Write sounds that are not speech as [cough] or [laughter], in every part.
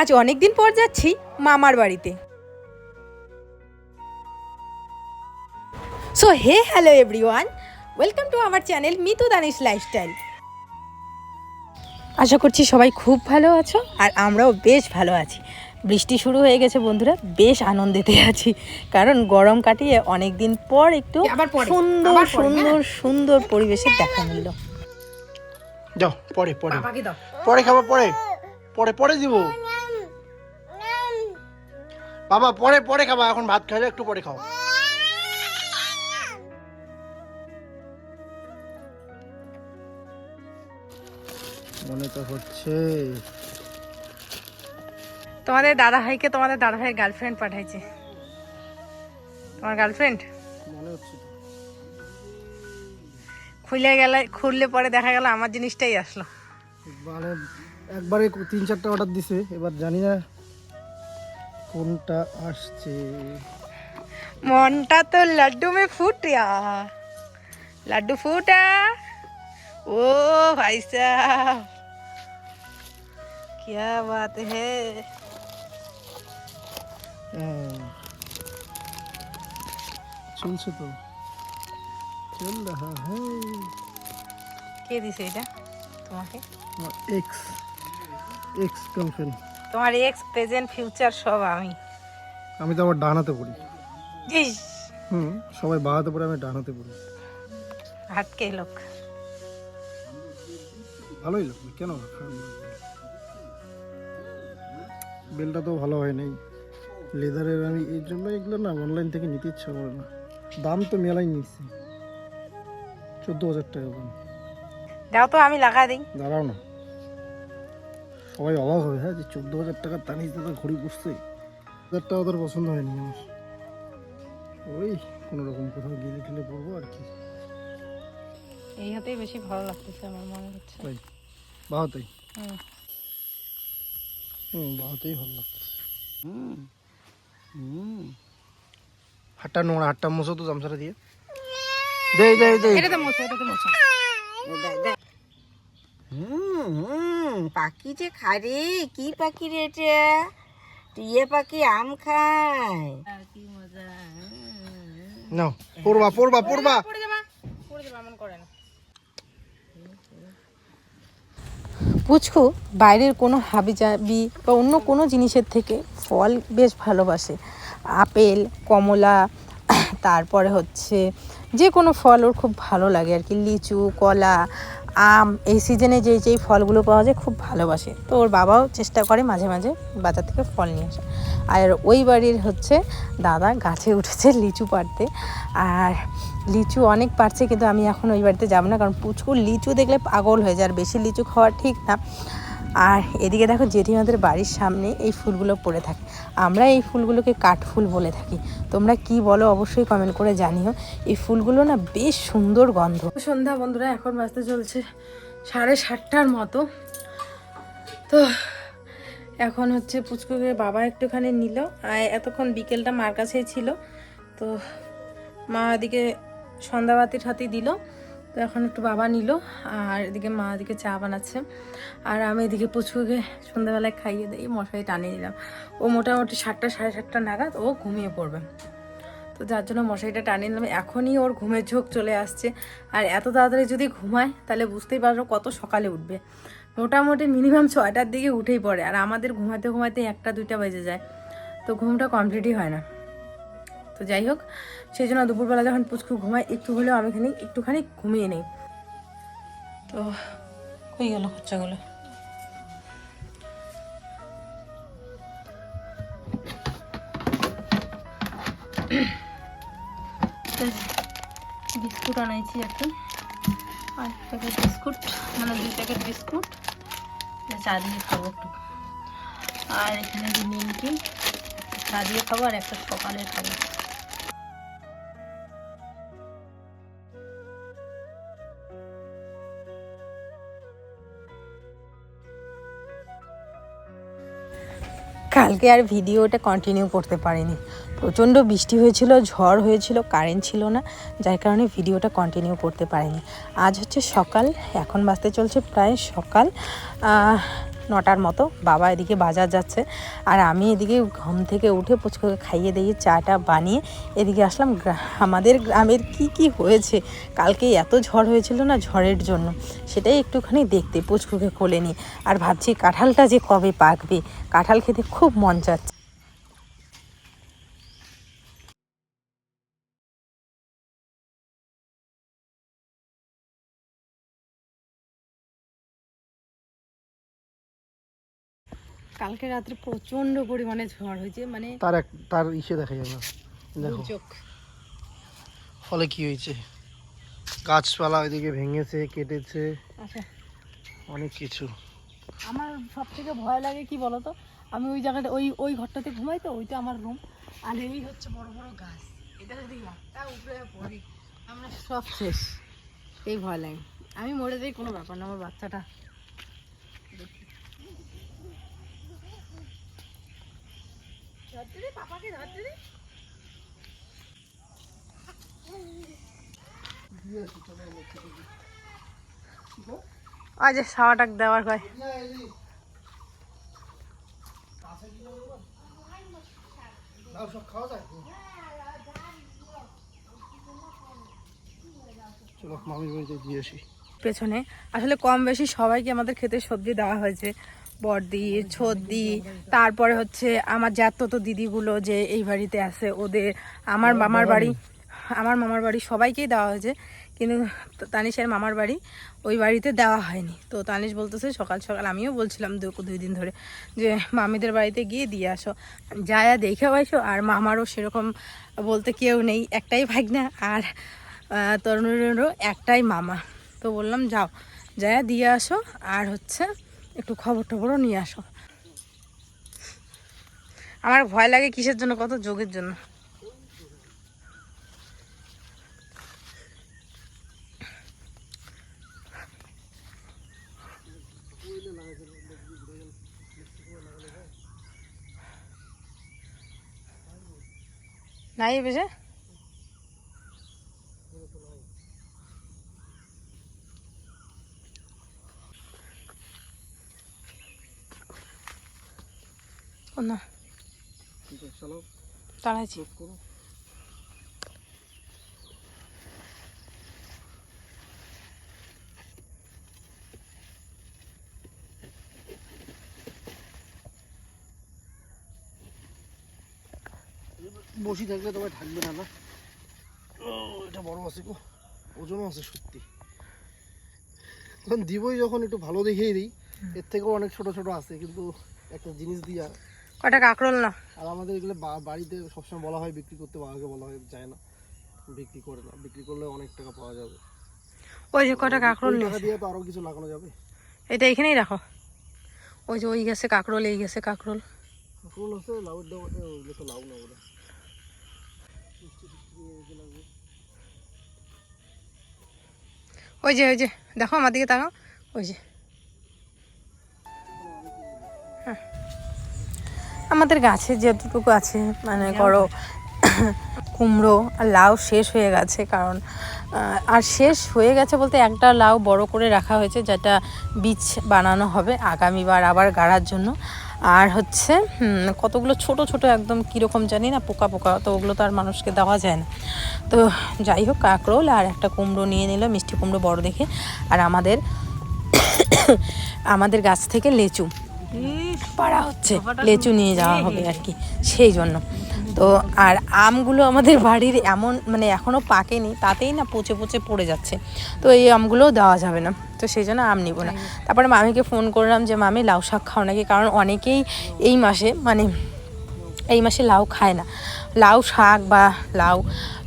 আজ অনেক দিন পর যাচ্ছি মামার বাড়িতে। So hey hello everyone welcome to our channel Mitu Danish lifestyle আশা করছি সবাই খুব ভালো আছো আর আমরাও বেশ ভালো আছি। বৃষ্টি শুরু হয়ে গেছে বন্ধুরা বেশ আনন্দেতে আছি। কারণ গরম কাটিয়ে অনেক দিন পর একটু আবার পরে, সুন্দর সুন্দর সুন্দর পরিবেশে দেখা মিলল। যাও পরে পরে। দাও। পরে খাব পরে। পরে পরে দিব। বাবা পরে পরে খাবা এখন ভাত খাইলে একটু পরে খাও। মনে তো হচ্ছে। তোমাদের দাদা ভাইকে তোমাদের দাদা ভাইয়ের গার্লফ্রেন্ড পাঠাইছে। তোমার গার্লফ্রেন্ড? মনে হচ্ছে খুলে গেলে খুললে পরে দেখা গেল আমার জিনিসটাই আসলো। মানে একবারে তিন চারটা অর্ডার দিছে এবার জানি না কোনটা আসছে মনটা তো लड्डू में फूट गया लड्डू फूटा ओ भाई साहब क्या बात है হ্যাঁ। চলছে তো চল রাহা হ্যাঁ কে দিছে এটা তোমাকে এক্স এক্স গার্লফ্রেন্ড তোমার এক্স প্রেজেন্ট ফিউচার সব আমি। আমি তো আবার ডান হাতে পড়ি। ইস। হুম সবাই বাঁ হাতে পড়ে আমি ডান হাতে পড়ি। হাটকে লোক? ভালোই লোক কেন? বেলটা তো ভালো হয় নাই। লেদারের আমি এই জন্য এগুলো না অনলাইন থেকে নিতে ইচ্ছা করে না। দাম তো মেলাই নিচ্ছি চোদ্দ হাজার টাকা দাম। দাও তো আমি লাগা দিই। দাঁড়াও না। সবাই অবাক হবে হ্যাঁ যে চোদ্দ হাজার টাকা তানিস দাদা ঘড়ি বসছে হাজার টাকা তোর পছন্দ হয়নি আমার। ওই কোনো রকম কোথাও গেলে ঠেলে পড়ব আর কি। এই হাতেই বেশি ভালো লাগতেছে আমার মনে হচ্ছে। তাই? বাহাতেই? হুম। বাহাতেই ভালো লাগতেছে। হুম। হুম হাটটা নোংরা হাটটা মুছো তো গামছাটা দিয়ে। দে দে দে। এটা তো মোছো এটা তো মোছো। হুম পাখি যে খায় রে। কি পাখি রে এটা? টিয়ে পাখি আম খায়। কি মজা। নাও পড়বা পড়বা পড়বা। পড়ে যাবা পড়ে যাবা এমন করে না। পুচকু বাইরের কোনো হাবিজাবি বা অন্য কোনো জিনিসের থেকে ফল বেশ ভালোবাসে। আপেল কমলা তারপরে হচ্ছে যে কোনো ফল ওর খুব ভালো লাগে আর কি। লিচু কলা আম, এই সিজনে যেই যেই ফলগুলো পাওয়া যায় খুব ভালোবাসে। তো ওর বাবাও চেষ্টা করে মাঝে মাঝে বাজার থেকে ফল নিয়ে আসে। আর ওই বাড়ির হচ্ছে দাদা গাছে উঠেছে লিচু পাড়তে। আর লিচু অনেক পারছে কিন্তু আমি এখন ওই বাড়িতে যাব না, কারণ প্রচুর লিচু দেখলে পাগল হয়ে যায়। আর বেশি লিচু খাওয়া ঠিক না। আর এদিকে দেখো জেঠিমাদের বাড়ির সামনে এই ফুলগুলো পড়ে থাকে। আমরা এই ফুলগুলোকে কাঠফুল বলে থাকি। তোমরা কি বলো অবশ্যই কমেন্ট করে জানিও। এই ফুলগুলো না বেশ সুন্দর গন্ধ। সন্ধ্যা বন্ধুরা, এখন বাজতে চলছে সাড়ে সাতটার মতো। তো এখন হচ্ছে পুচকুকে বাবা একটুখানি নিল। আর এতক্ষণ বিকেলটা মার কাছেই ছিল। তো মা এদিকে সন্ধ্যাবাতির হাতে দিল। তো এখন একটু বাবা নিল, আর এদিকে মা এদিকে চা বানাচ্ছে। আর আমি এদিকে পুচকুকে সন্ধ্যাবেলায় খাইয়ে দিই, মশারি টানিয়ে দিলাম ও মোটামুটি সাতটা, সাড়ে সাতটা নাগাদ ও ঘুমিয়ে পড়বে। তো যার জন্য মশারিটা টানিয়ে নিলাম। এখনই ওর ঘুমের ঝোঁক চলে আসছে। আর এত তাড়াতাড়ি যদি ঘুমায়, তাহলে বুঝতেই পারো কত সকালে উঠবে। মোটামুটি মিনিমাম ছয়টার দিকে উঠেই পড়ে। আর আমাদের ঘুমাতে ঘুমাতে একটা, দুইটা বেজে যায়। তো ঘুমটা কমপ্লিটই হয় না। তো যাই হোক, সেই জন্য দুপুরবেলা যখন পুচকু ঘুমায়, একটু হলেও আমি খানি একটুখানি ঘুমিয়ে নেই। তো কই গেল খরচাগুলো। বিস্কুট আনাইছি একটা আর প্যাকেট বিস্কুট মানে দুই প্যাকেট বিস্কুট। চা দিয়ে খাব একটু। আর এখানে নিমকি, চা দিয়ে খাব আর একটা সকালে খাব। কালকে আর ভিডিওটা কন্টিনিউ করতে পারিনি। প্রচণ্ড বৃষ্টি হয়েছিল, ঝড় হয়েছিল কারেন্ট ছিল না, যার কারণে ভিডিওটা কন্টিনিউ করতে পারিনি। আজ হচ্ছে সকাল, এখন বাঁচতে চলছে প্রায় সকাল। নটার মতো বাবা এদিকে বাজার যাচ্ছে। আর আমি এদিকে ঘুম থেকে উঠে পুচকুকে খাইয়ে দিয়ে চাটা বানিয়ে এদিকে আসলাম আমাদের গ্রামের কি কি হয়েছে? কালকে এত ঝড় হয়েছিল না ঝড়ের জন্য? সেটাই একটুখানি দেখতে পুচকুকে কোলে আর ভাবছি কাঁঠালটা যে কবে পাকবে? কাঁঠাল খেতে খুব মন চাচ্ছে। কালকে রাত্রে প্রচণ্ড পরিমাণে ঝড় হয়েছে মানে তার এক তার ইসে দেখা যাবে। দেখো। ফলে কি হয়েছে? গাছপালা ওইদিকে ভেঙেছে কেটেছে। আচ্ছা। অনেক কিছু। আমার সব থেকে ভয় লাগে কি বলতো? আমি ওই জায়গাটা ওই ওই ঘরটাতে ঘুমাই তো ওইটা আমার রুম আর এই হচ্ছে বড় বড় গাছ। এটা যদি একটা উপরে পড়ি আমরা সব শেষ। এই ভয় লাগে। আমি মরে যাই কোনো ব্যাপার না আমার বাচ্চাটা। ধরতে দে, পাপাকে ধরতে সাওয়াটাক দেওয়ার হয় সব খাওয়া যায় চলো মামির বাড়িতে দিয়ে আসি। পেছনে। আসলে কম বেশি সবাইকে আমাদের খেতে সবজি দেওয়া হয়েছে। বর্দি ছদ্দি তারপরে হচ্ছে আমার তো দিদিগুলো যে এই বাড়িতে আছে ওদের আমার মামার বাড়ি আমার মামার বাড়ি সবাইকেই দেওয়া হয়েছে। কিন্তু তানিশের মামার বাড়ি ওই বাড়িতে দেওয়া হয়নি। তো তানিশ বলতেছে সকাল সকাল আমিও বলছিলাম দুই দিন ধরে যে মামিদের বাড়িতে গিয়ে দিয়ে আসো। যায়া দেখে আসো। আর মামারও সেরকম বলতে কেউ নেই একটাই ভাগনা আর তরুণেরও একটাই মামা। তো বললাম যাও যায়া দিয়ে আসো। আর হচ্ছে একটু খবর টবরও নিয়ে আসো। আমার ভয় লাগে কিসের জন্য, কত যোগের জন্য। নাই বেশে? না। বসি থাকলে তোমার থাকবে না না। এটা বড় আছে গো। ওজনও আছে সত্যি। দিবই যখন একটু ভালো দেখেই দিই এর থেকেও অনেক ছোট ছোট আছে কিন্তু একটা জিনিস দিয়া কটা কাঁকরোল না আর আমাদের এগুলো বাড়িতে সবসময় বলা হয় বিক্রি করতে আগে বলা হয় যায় না। বিক্রি করে না। বিক্রি করলে অনেক টাকা পাওয়া যাবে। ওই যে কটা কাঁকরোল ওই নিয়ে দিয়ে তো আরও কিছু লাগানো যাবে। এটা এখানেই রাখো। ওই যে ওই গেছে কাঁকরোল এই গেছে কাঁকরোল ফুল আছে দাম আছে ওগুলো তো লাউ না ওরা ওই যে ওই যে দেখো আমার দিকে তাকাও। ওই যে। হ্যাঁ। আমাদের গাছে যেটুকু আছে মানে করো, কুমড়ো আর লাউ শেষ হয়ে গেছে কারণ আর শেষ হয়ে গেছে বলতে একটা লাউ বড় করে রাখা হয়েছে যেটা বীজ বানানো হবে আগামীবার আবার গাড়ার জন্য। আর হচ্ছে কতগুলো ছোট ছোট একদম কীরকম জানি না, পোকা পোকা, তো ওগুলো তো আর মানুষকে দেওয়া যায় না। তো যাই হোক, কাঁকরোল আর একটা কুমড়ো নিয়ে নিল, মিষ্টি কুমড়ো বড় দেখে। আর আমাদের [coughs] আমাদের গাছ থেকে লেচু। পাড়া হচ্ছে লেচু নিয়ে যাওয়া হবে আর কি সেই জন্য। তো আর আমগুলো আমাদের বাড়ির এমন মানে এখনও পাকেনি তাতেই না পচে পচে পড়ে যাচ্ছে। তো এই আমগুলোও দেওয়া যাবে না তো সেই জন্য আম নিব না। তারপরে মামিকে ফোন করলাম যে মামি লাউ শাক খাও নাকি? কারণ অনেকেই এই মাসে মানে এই মাসে লাউ খায় না। লাউ শাক বা লাউ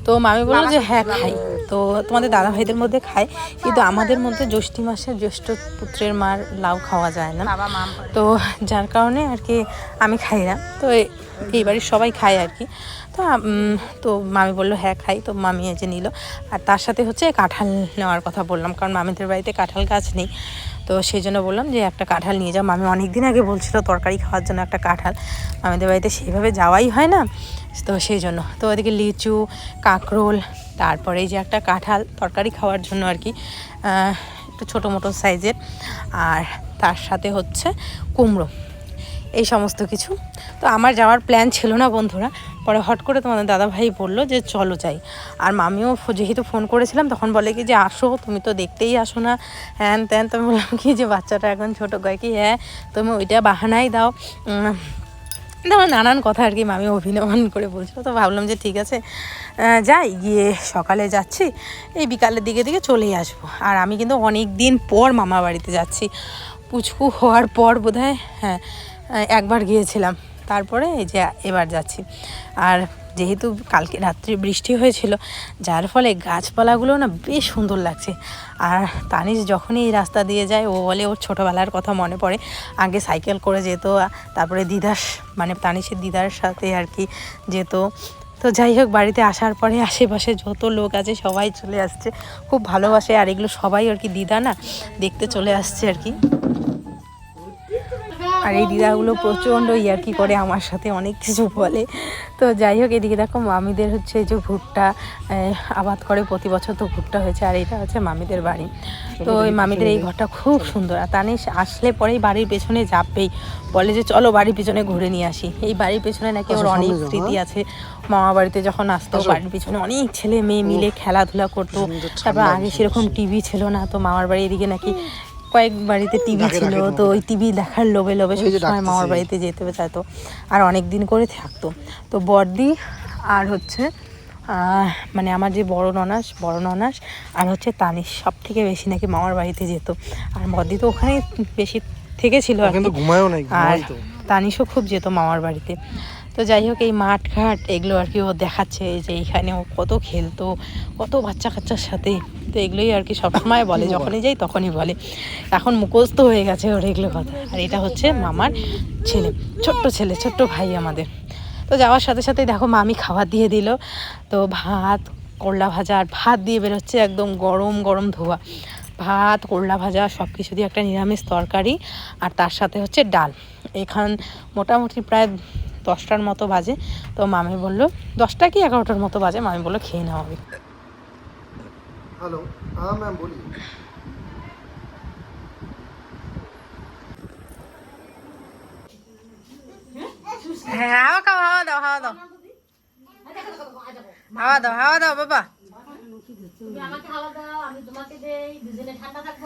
তো মামি বলল যে হ্যাঁ খাই। তো তোমাদের দাদা ভাইদের মধ্যে খায়। কিন্তু আমাদের মধ্যে জ্যৈষ্ঠী মাসে জ্যৈষ্ঠ পুত্রের মার লাউ খাওয়া যায় না। তো যার কারণে আর কি আমি খাই না। তো এই বাড়ির সবাই খায় আর কি। তো তো মামি বলল হ্যাঁ খাই। তো মামি এসে নিল। আর তার সাথে হচ্ছে কাঁঠাল নেওয়ার কথা বললাম। কারণ মামিদের বাড়িতে কাঁঠাল গাছ নেই। তো সেই জন্য বললাম যে একটা কাঁঠাল নিয়ে যাও। মামি অনেক দিন আগে বলছিল তরকারি খাওয়ার জন্য একটা কাঁঠাল। আমাদের বাড়িতে সেইভাবে যাওয়াই হয় না। তো সেই জন্য। তো ওদিকে লিচু, কাঁকরোল, তারপরে এই যে একটা কাঁঠাল তরকারি খাওয়ার জন্য আর কি একটু ছোটো মোটো সাইজের। আর তার সাথে হচ্ছে কুমড়ো। এই সমস্ত কিছু। তো আমার যাওয়ার প্ল্যান ছিল না বন্ধুরা। পরে হট করে তোমাদের দাদাভাই বলল যে চলো যাই। আর মামিও যেহেতু ফোন করেছিলাম, তখন বলে কি যে আসো, তুমি তো দেখতেই আসো না। হ্যান ত্যান, তো আমি বললাম কি যে বাচ্চাটা এখন ছোটো, কয় কি হ্যাঁ তুমি ওইটা বাহানাই দাও। তারপর নানান কথা আর কি, মামি অভিনয় করে বলছিল। তো ভাবলাম যে ঠিক আছে যাই, গিয়ে সকালে যাচ্ছি। এই বিকালের দিকে দিকে চলেই আসব। আর আমি কিন্তু অনেক দিন পর মামা বাড়িতে যাচ্ছি। পুচকু হওয়ার পর বোধহয় হ্যাঁ একবার গিয়েছিলাম। তারপরে এই যে এবার যাচ্ছি। আর যেহেতু কালকে রাত্রি বৃষ্টি হয়েছিল, যার ফলে গাছপালাগুলো না বেশ সুন্দর লাগছে। আর তানিশ যখনই এই রাস্তা দিয়ে যায়, ও বলে ওর ছোটোবেলার কথা মনে পড়ে। আগে সাইকেল করে যেত, তারপরে দিদার মানে তানিশের দিদার সাথে আর কি যেত। তো যাই হোক, বাড়িতে আসার পরে আশেপাশে যত লোক আছে, সবাই চলে আসছে। খুব ভালোবাসে, আর এগুলো সবাই আর কি দিদা না দেখতে চলে আসছে আর কি। আর এই দিদাগুলো প্রচণ্ড ইয়ার্কি করে আমার সাথে অনেক কিছু বলে। তো যাই হোক এদিকে দেখো মামিদের হচ্ছে এই যে ভুট্টা আবাদ করে প্রতি বছর তো ভুট্টা হয়েছে আর এটা হচ্ছে মামিদের বাড়ি। তো এই মামিদের এই ঘরটা খুব সুন্দর। আর তানিশ আসলে পরেই বাড়ির পেছনে যাবেই। বলে যে চলো বাড়ির পেছনে ঘুরে নিয়ে আসি। এই বাড়ির পেছনে নাকি ওর আচ্ছা, অনেক স্মৃতি হ্যাঁ? আছে। মামা বাড়িতে যখন আসতো বাড়ির পিছনে অনেক ছেলে মেয়ে মিলে খেলাধুলা করতো। তারপর আগে সেরকম টিভি ছিল না তো মামার বাড়ি এদিকে নাকি কয়েক বাড়িতে টিভি ছিল তো ওই টিভি দেখার লোভে লোভে সবসময় মামার বাড়িতে যেতে চাইতো আর অনেক দিন করে থাকতো। তো বর্দি আর হচ্ছে মানে আমার যে বড় ননাস বড় ননাস আর হচ্ছে তানিশ সব থেকে বেশি নাকি মামার বাড়িতে যেত। আর বর্দি তো ওখানেই বেশি থেকেছিল আর তানিশও খুব যেত মামার বাড়িতে। তো যাই হোক এই মাঠ ঘাট এগুলো আর কি ও দেখাচ্ছে যে এইখানে ও কত খেলতো কত বাচ্চা কাচ্চার সাথে। তো এগুলোই আর কি সবসময় বলে যখনই যাই তখনই বলে। এখন মুখস্থ হয়ে গেছে ওর এগুলো কথা। আর এটা হচ্ছে মামার ছেলে ছোট্ট ছেলে ছোট্ট ভাই আমাদের। তো যাওয়ার সাথে সাথে দেখো মামি খাবার দিয়ে দিল। তো ভাত করলা ভাজা আর ভাত দিয়ে বেরোচ্ছে একদম গরম গরম ধোয়া। ভাত করলা ভাজা সব কিছু দিয়ে একটা নিরামিষ তরকারি। আর তার সাথে হচ্ছে ডাল। এখান মোটামুটি প্রায় দশটার মতো বাজে। তো মামি বলল দশটা কি এগারোটার মতো বাজে? মামি বলল খেয়ে নাও আমি হ্যালো হ্যাঁ ম্যাম বলি। হ্যাঁ হাওয়া খাও হাওয়া দাও হাওয়া দাও। হাওয়া দাও হাওয়া দাও বাবা। তুমি আমাকে হাওয়া দাও আমি তোমাকে দেই দুজনে ঠান্ডা থাকব।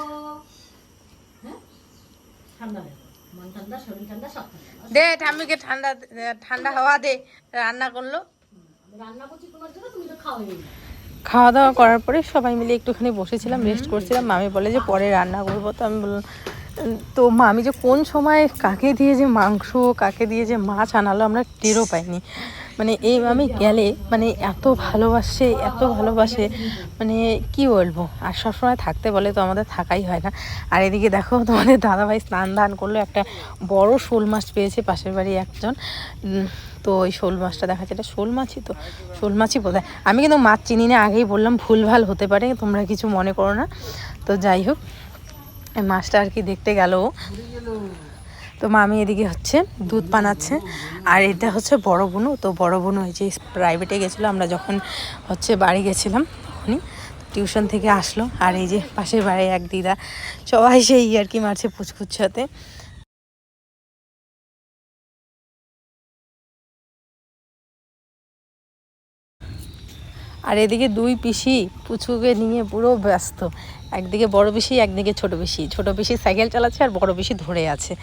হ্যাঁ? ঠান্ডা দেবো দে ঠাম্মিকে ঠান্ডা ঠান্ডা হাওয়া দে রান্না করল। খাওয়া দাওয়া করার পরে সবাই মিলে একটুখানি বসেছিলাম রেস্ট করছিলাম। মামি বলে যে পরে রান্না করব তো আমি বললাম তো মামি যে কোন সময় কাকে দিয়ে যে মাংস কাকে দিয়ে যে মাছ আনালো আমরা টেরও পাইনি। মানে এই আমি গেলে মানে এত ভালোবাসে এত ভালোবাসে মানে কি বলব? আর সবসময় থাকতে বলে তো আমাদের থাকাই হয় না। আর এদিকে দেখো, তোমাদের দাদাভাই স্নান দান করল। একটা বড় শোল মাছ পেয়েছে পাশের বাড়ি একজন। তো ওই শোল মাছটা দেখা যাচ্ছে এটা শোল মাছই তো? শোল মাছই বোধ আমি কিন্তু মাছ চিনি না, আগেই বললাম ভুলভাল হতে পারে। তোমরা কিছু মনে করো না। তো যাই হোক মাছটা আর কি দেখতে গেল। তো মামি এদিকে হচ্ছে দুধ বানাচ্ছে। আর এটা হচ্ছে বড় বোনু। তো বড় বোনু এই যে প্রাইভেটে গেছিল, আমরা যখন হচ্ছে বাড়ি গেছিলাম তখনই টিউশন থেকে আসলো। আর এই যে পাশের বাড়ি এক দিদা, সবাই সেই আর কি মারছে পুচকুচ সাথে আর এদিকে দুই পিসি পুচুকে নিয়ে পুরো ব্যস্ত। একদিকে বড় পিসি একদিকে ছোট পিসি। ছোট পিসি সাইকেল চালাচ্ছে আর বড় পিসি ধরে আছে।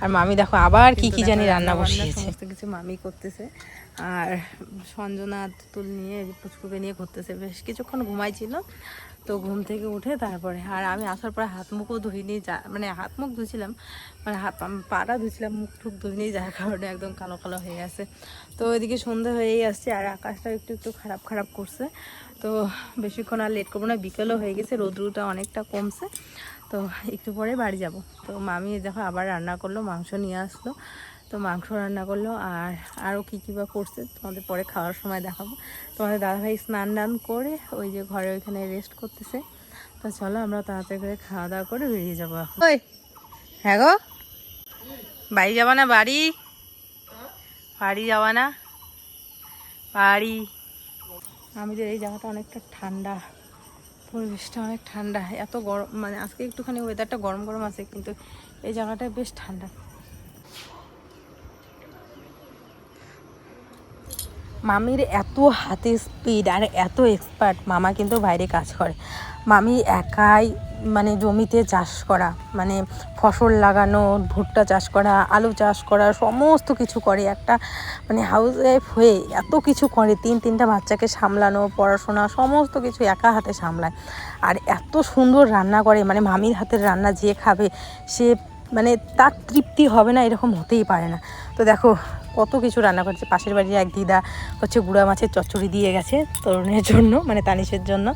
আর মামি দেখো আবার কি কি জানি রান্না বসিয়েছে। সমস্ত কিছু মামি করতেছে। আর সঞ্জনা তুল নিয়ে, পুচকুকে নিয়ে ঘুরতেছে। বেশ কিছুক্ষণ ঘুমাইছিল, তো ঘুম থেকে উঠে তারপরে, আর আমি আসার পরে হাত মুখও ধুইনি, যা মানে হাত মুখ ধুছিলাম মানে হাত পাটা ধুছিলাম মুখ টুক ধুইনি, যার কারণে একদম কালো কালো হয়ে গেছে। তো ওইদিকে সন্ধে হয়েই আসছে, আর আকাশটা একটু একটু খারাপ খারাপ করছে। তো বেশিক্ষণ আর লেট করব না, বিকেলও হয়ে গেছে, রোদ্রুটা অনেকটা কমছে। তো একটু পরে বাড়ি যাব। তো মামি দেখো আবার রান্না করল, মাংস নিয়ে আসলো। তো মাংস রান্না করল আর আরও কী কী বা করছে তোমাদের পরে খাওয়ার সময় দেখাবো। তোমাদের দাদাভাই স্নান টান করে ওই যে ঘরে ওইখানে রেস্ট করতেছে। তো চলো আমরা তাড়াতাড়ি করে খাওয়া দাওয়া করে বেরিয়ে যাব ওই হ্যাঁ গো। বাড়ি যাবা না বাড়ি? বাড়ি যাওয়া না? বাড়ি। আমাদের এই জায়গাটা অনেকটা ঠান্ডা পরিবেশটা অনেক ঠান্ডা। এত গরম মানে আজকে একটুখানি ওয়েদারটা গরম গরম আছে কিন্তু এই জায়গাটায় বেশ ঠান্ডা। মামির এত হাতে স্পিড আর এত এক্সপার্ট মামা কিন্তু বাইরে কাজ করে। মামি একাই মানে জমিতে চাষ করা মানে ফসল লাগানো, ভুট্টা চাষ করা, আলু চাষ করা, সমস্ত কিছু করে। একটা মানে হাউস ওয়াইফ হয়ে এত কিছু করে, তিন তিনটা বাচ্চাকে সামলানো, পড়াশোনা, সমস্ত কিছু একা হাতে সামলায়। আর এত সুন্দর রান্না করে মানে মামির হাতের রান্না যে খাবে, সে মানে তার তৃপ্তি হবে না, এরকম হতেই পারে না। তো দেখো, কত কিছু রান্না করছে। পাশের বাড়ির এক দিদা হচ্ছে গুঁড়া মাছের চচ্চড়ি দিয়ে গেছে তরুণের জন্য মানে তানিশের জন্য।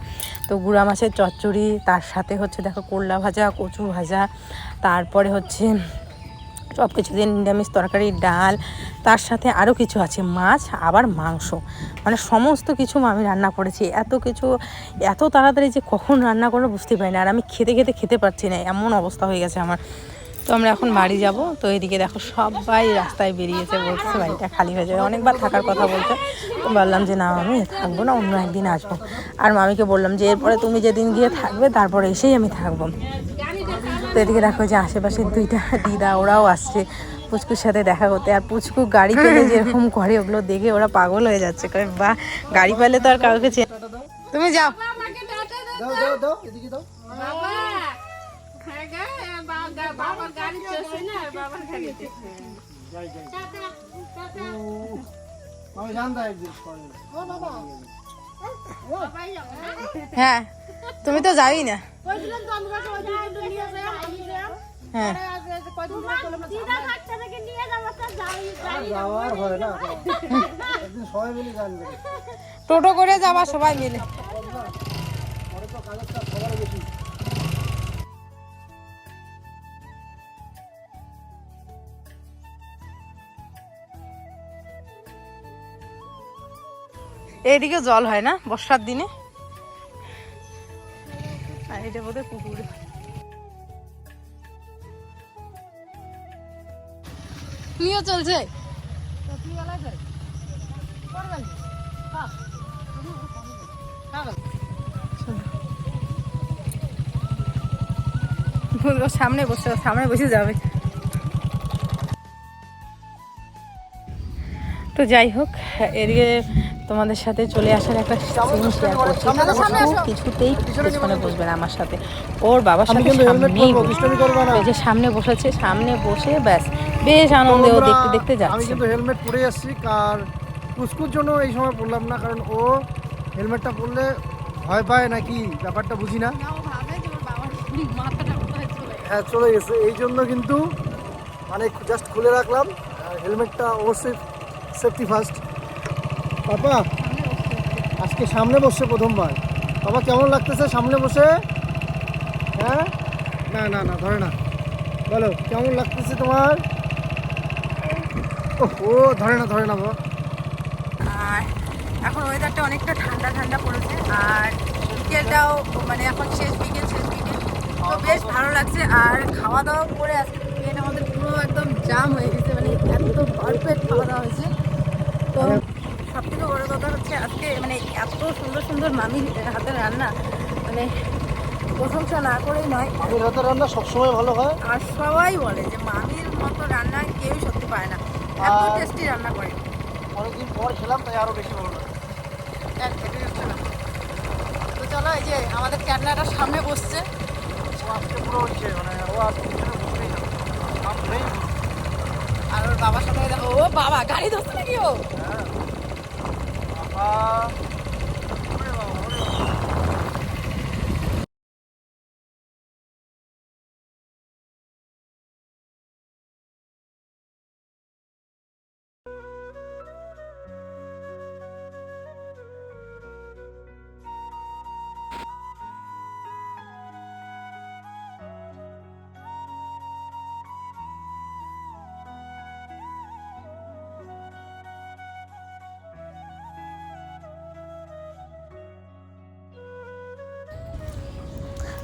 তো গুঁড়া মাছের চচ্চড়ি, তার সাথে হচ্ছে দেখো করলা ভাজা, কচু ভাজা, তারপরে হচ্ছে সব কিছু দিয়ে নিরামিষ তরকারি, ডাল, তার সাথে আরও কিছু আছে, মাছ, আবার মাংস। মানে সমস্ত কিছু আমি রান্না করেছি। এত কিছু, এত তাড়াতাড়ি যে কখন রান্না করব বুঝতে পারি না আর আমি খেতে খেতে খেতে পারছি না, এমন অবস্থা হয়ে গেছে আমার। তো আমরা এখন বাড়ি যাব। তো এদিকে দেখো সবাই রাস্তায় বেরিয়েছে বলছে, বাড়িটা খালি হয়ে যাবে। অনেকবার থাকার কথা বলছে। তো বললাম যে, না আমি থাকব না, অন্য একদিন আসব। আর মামিকে বললাম যে, এরপরে তুমি যেদিন গিয়ে থাকবে, তারপরে এসেই আমি থাকব। তো এদিকে দেখো যে আশেপাশের দুইটা দিদা ওরাও আসছে পুচকুর সাথে দেখা করতে। আর পুচকু গাড়ি পেলে যেরকম করে, ওগুলো দেখে ওরা পাগল হয়ে যাচ্ছে। বা গাড়ি পেলে তো আর কাউকে তুমি যাও। দাও দাও দাও, এদিকে দাও। হ্যাঁ তুমি তো যাবি না। হ্যাঁ। টোটো করে যাবা সবাই মিলে। এইদিকে জল হয় না, বর্ষার দিনে। আর এটা বোধহয় পুকুরে। নিয়ে চলছে? সামনে বসে সামনে বসে যাবে। তো যাই হোক, এদিকে তোমাদের সাথে চলে আসার একটা সিন শেয়ার করছি। কিছুতেই পেছনে বসবে না আমার সাথে। ওর বাবার সাথে কিন্তু সামনেই বসবে। করবে যে সামনে বসেছে সামনে বসে ব্যাস বেশ আনন্দে ও দেখতে দেখতে আমি কিন্তু হেলমেট পরে আসছি আর পুস্কুর জন্য এই সময় পরলাম না কারণ ও হেলমেটটা পরলে ভয় পায় নাকি? ব্যাপারটা বুঝি না। হ্যাঁ চলে গেছে। এই জন্য কিন্তু মানে জাস্ট খুলে রাখলাম আর হেলমেটটা অবশ্যই সেফটি ফার্স্ট পাপা আজকে সামনে বসছে প্রথমবার। বাবা কেমন লাগতেছে সামনে বসে? হ্যাঁ? না না না ধরে না। বলো কেমন লাগতেছে তোমার? ও ধরে না ধরে না বাবা। আর এখন ওয়েদারটা অনেকটা ঠান্ডা ঠান্ডা পড়েছে। আর বিকেলটাও মানে এখন শেষ বিকেল শেষ বিকেল। তো বেশ ভালো লাগছে। আর খাওয়া দাওয়া করে আজকে ট্রেন আমাদের পুরো একদম জাম হয়ে গেছে। মানে এত ভরপেট খাওয়া দাওয়া হয়েছে। তো সব থেকে বড় কথা হচ্ছে আজকে মানে এত সুন্দর সুন্দর মামির হাতের রান্না মানে প্রশংসা না করেই নয়। আমাদের হাতের রান্না সবসময় ভালো হয়। আর সবাই বলে যে মামির মতো রান্না কেউই সত্যি পায় না। এত টেস্টি রান্না করে। অনেকদিন পর খেলাম তাই আরও বেশি ভালো লাগে। তো চলো এই যে আমাদের ক্যাটনাটা সামনে বসছে। আজকে পুরো হচ্ছে মানে ও আজকে না। আর ওর বাবার সাথে দেখো ও বাবা গাড়ি ধরছে নাকি ও? বাবা ওরে বাবা, ওরে বাবা।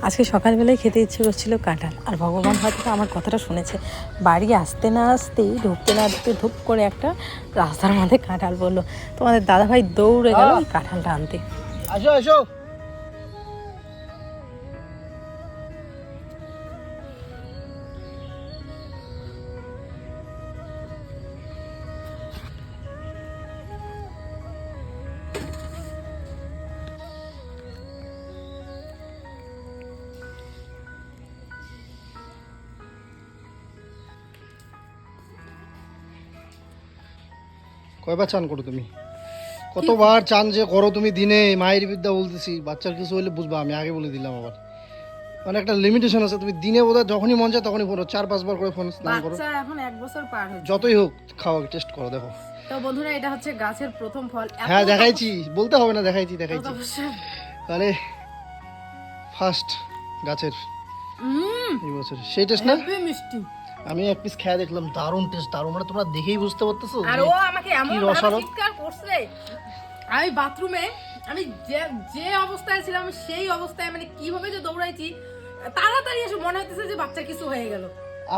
আজকে সকালবেলায় খেতে ইচ্ছে করছিল কাঁঠাল। আর ভগবান হয়তো আমার কথাটা শুনেছে। বাড়ি আসতে না আসতেই ঢুকতে না ঢুকতে ধূপ করে একটা রাস্তার মধ্যে কাঁঠাল বলল তোমাদের দাদাভাই দৌড়ে গেল কাঁঠালটা আনতে। আসো আসো। কয়বার চান করো তুমি? কতবার চান যে করো তুমি দিনে? মায়ের বিদ্যা বলতেছি বাচ্চার কিছু হইলে বুঝবা আমি আগে বলে দিলাম আবার। মানে একটা লিমিটেশন আছে তুমি দিনে বোধহয় যখনই মন যায় তখনই করো চার পাঁচবার করে ফোন স্নান করো। এখন এক বছর পার হয়েছে। যতই হোক খাওয়া টেস্ট করো দেখো। তো বন্ধুরা এটা হচ্ছে গাছের প্রথম ফল। হ্যাঁ দেখাইছি। বলতে হবে না দেখাইছি দেখাইছি। তাহলে ফার্স্ট গাছের এই বছর। সেই টেস্ট না? মিষ্টি। আমি এক পিস খেয়ে দেখলাম দারুণ টেস্ট দারুণ। মানে তোমরা দেখেই বুঝতে পারতেছো আর ও আমাকে এমন ভাবে চিৎকার করছে। আমি বাথরুমে আমি যে যে অবস্থায় ছিলাম সেই অবস্থায় মানে কীভাবে যে দৌড়াইছি তাড়াতাড়ি এসে মনে হইতেছে যে বাচ্চা কিছু হয়ে গেল।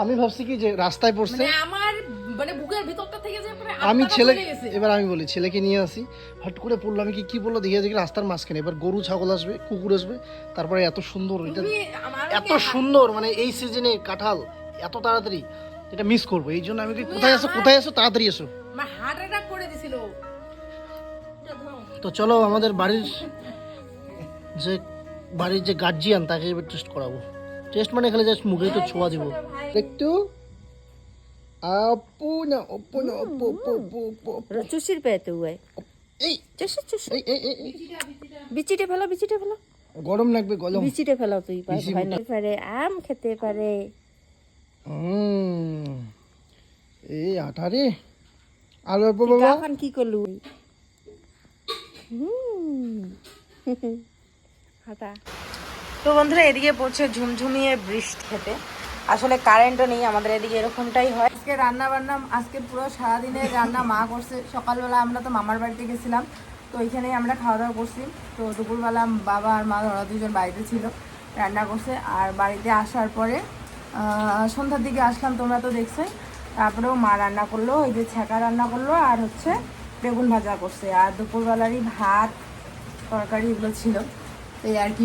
আমি ভাবছি কি যে রাস্তায় পড়ছে। মানে আমার মানে বুকের ভিতরটা থেকে যে আমি ছেলে এবার আমি বলি ছেলেকে নিয়ে আসি। হট করে পড়ল আমি কি কি বলল? দেখে দেখি রাস্তার মাঝখানে। এবার গরু ছাগল আসবে কুকুর আসবে। তারপরে এত সুন্দর এটা এত সুন্দর মানে এই সিজনে কাঁঠাল। এত তাড়াতাড়ি এটা মিস করব। এই জন্য আমি কি, কোথায় আসো কোথায় আসো তাড়াতাড়ি এসো। আমার হার্ট অ্যাটাক করে দিছিল। তো চলো আমাদের বাড়ির যে বাড়ির যে গার্জিয়ান তাকে এবার টেস্ট করাবো। টেস্ট মানে এখানে জাস্ট মুখে একটু ছোঁয়া দিব। একটু। আপু না অপু না অপু অপু অপু অপু অপু। চুষির পেতে এই। চুষি চুষি। এই এই এই, বিচিটে ফেলো বিচিটে ফেলো। গরম লাগবে গরম। বিচিটে ফেলো তুই বিচি ভাই না পারে আম খেতে পারে। হুম। এই আটা রে। আর অল্প বাবা। এখন কি করলু? হাতা তো বন্ধুরা এদিকে পড়ছে ঝুমঝুমিয়ে বৃষ্টি খেতে। আসলে কারেন্টও নেই আমাদের এদিকে এরকমটাই হয়। আজকে রান্না বান্না আজকে পুরো সারাদিনের রান্না মা করছে। সকালবেলা আমরা তো মামার বাড়িতে গেছিলাম তো ওইখানেই আমরা খাওয়া দাওয়া করছি। তো দুপুরবেলা বাবা আর মা ওরা দুজন বাড়িতে ছিল রান্না করছে। আর বাড়িতে আসার পরে সন্ধ্যার দিকে আসলাম, তোমরা তো দেখছোই তারপরেও মা রান্না করল, ওই যে ছ্যাঁকা রান্না করল আর হচ্ছে বেগুন ভাজা করছে। আর দুপুরবেলারই ভাত, তরকারি এগুলো ছিল। এই আর কি।